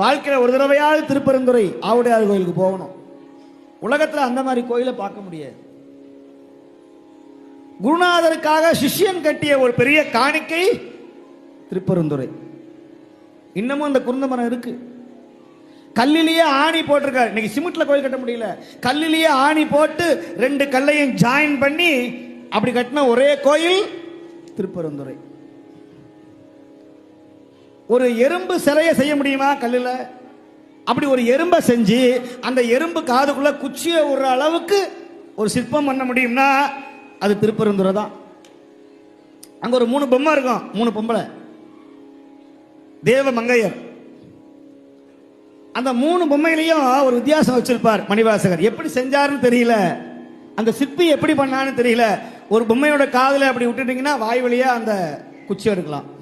வாழ்க்கையில் ஒரு தடவையாவது திருப்பரந்துரை ஆவுடையார் கோயிலுக்கு போகணும். உலகத்தில் அந்த மாதிரி கோயிலை பார்க்க முடியாது. குருநாதருக்காக சிஷ்யன் கட்டிய ஒரு பெரிய காணிக்கை திருப்பரந்துரை இன்னமும் அந்த குருந்த மரம் இருக்கு. கல்லிலேயே ஆணி போட்டிருக்காரு. இன்னைக்கு சிமெண்ட்ல கோயில் கட்ட முடியல. கல்லிலேயே ஆணி போட்டு ரெண்டு கல்லையும் ஜாயின் பண்ணி அப்படி கட்டின ஒரே கோயில் திருப்பரந்துரை ஒரு எறும்பு சிலையை செய்ய முடியுமா கல்லில்? அப்படி ஒரு எறும்பை செஞ்சு அந்த எறும்பு காதுக்குள்ள குச்சியை விடுற அளவுக்கு ஒரு சிற்பம் பண்ண முடியும்னா அது திருப்பரந்துரை தான். அங்க ஒரு மூணு பொம்மை இருக்கும் மூணு பொம்பளை. தேவ மங்கையர். அந்த மூணு பொம்மையிலையும் ஒரு வித்தியாசம் வச்சிருப்பார் மணிவாசகர். எப்படி செஞ்சாருன்னு தெரியல. அந்த சிற்பி எப்படி பண்ணான்னு தெரியல. ஒரு பொம்மையோட காதில் அப்படி விட்டுட்டீங்கன்னா வாய் வழியா அந்த குச்சி எடுக்கலாம்.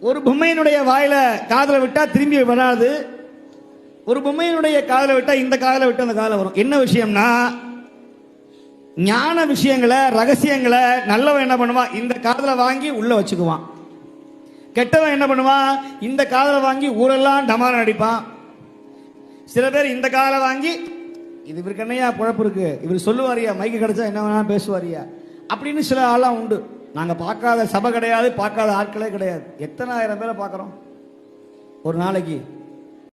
ஒரு பொம்மையினுடைய வாயில காதலை விட்டா திரும்பி வராது. ஒரு பொம்மையினுடைய காதலை விட்டா இந்த காதலை விட்டு அந்த காதலை வரும். என்ன விஷயம்னா ஞான விஷயங்களை ரகசியங்களை நல்லவன் என்ன பண்ணுவான்? இந்த காதலை வாங்கி உள்ள வச்சுக்குவான். கெட்டவன் என்ன பண்ணுவான்? இந்த காதலை வாங்கி ஊரெல்லாம் டமாரம் அடிப்பான். சில பேர் இந்த காதலை வாங்கி இது இவருக்கு என்னையா குழப்பு இருக்கு? இவர் சொல்லுவாரியா மைக்கு கிடைச்சா என்ன வேணாலும் பேசுவாரியா அப்படின்னு சில ஆளாம் உண்டு. நாங்கள் பார்க்காத சபை கிடையாது பார்க்காத ஆட்களே கிடையாது. எத்தனை ஆயிரம் பேரை பார்க்குறோம்? ஒரு நாளைக்கு.